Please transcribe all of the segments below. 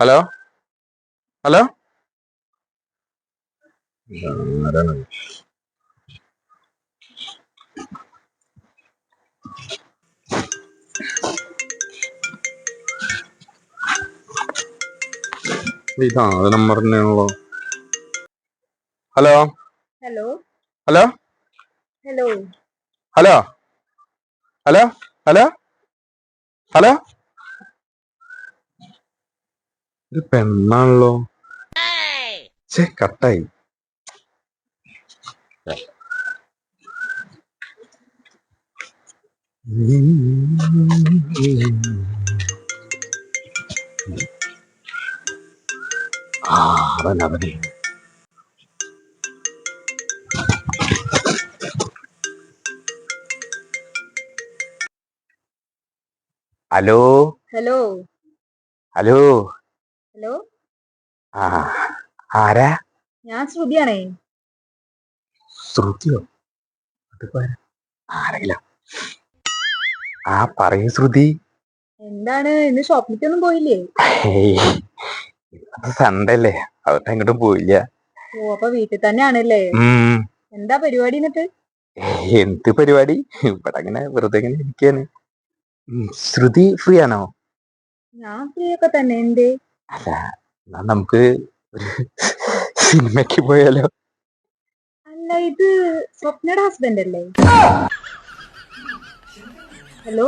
Hello? Hello? ഇതാ number തന്നെയാണല്ലോ hello? Hello? Hello? Hello? Hello? Hello? Hello? Hello? ഇത് പെണ്ണാണല്ലോ ചേ കട്ടായി ആ അവൻ അവനെ ഹലോ ഹലോ ഹലോ ഹലോ ആരാ? ഞാൻ ശ്രുതിയാണേ. ശ്രുതിയോ? ആരെങ്കിലും. ആ പറയൂ ശ്രുതി. എന്താണ്? ഇന്ന് ഷോപ്പിലേക്കൊന്നും പോയില്ലേ? സൺഡേ അല്ലേ? അവിടെ എങ്ങോട്ടും പോയില്ല. ഓ അപ്പൊ വീട്ടിൽ തന്നെയാണല്ലേ? എന്താ പരിപാടി എന്നിട്ട് എന്ത് പരിപാടി? ഇവിടെ അങ്ങനെ വെറുതെ ഇങ്ങനെ ഇരിക്കാണ്. ശ്രുതി ഫ്രീ ആണോ? ഞാൻ ഫ്രീ ഒക്കെ തന്നെ. എന്തേ? അല്ല എന്നാ നമുക്ക് ഒരു സിനിമയ്ക്ക് പോയാലോ? അല്ല ഇത് സ്വപ്നയുടെ ഹസ്ബൻഡ് അല്ലേ? Hello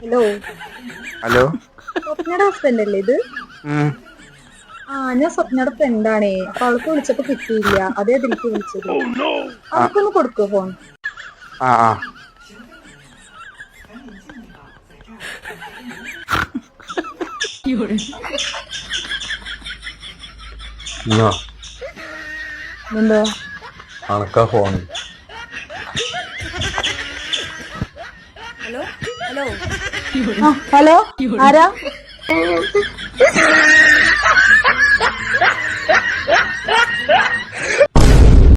hello hello? സ്വപ്നയുടെ ഹസ്ബൻഡ് അല്ലേ ഇത്? ആ ഞാൻ സ്വപ്നയുടെ ഫ്രണ്ടാണേ അപ്പൊ അവൾക്ക് വിളിച്ചപ്പോ കിട്ടിയില്ല. അതേ അതിലേക്ക് വിളിച്ചത്. അവൾക്കൊന്ന് കൊടുക്കോ ഫോൺ ആ ആ. എന്താ? അണക്കാ ഫോൺ ഹലോ. ഹലോ? ഹലോ. ആരാ?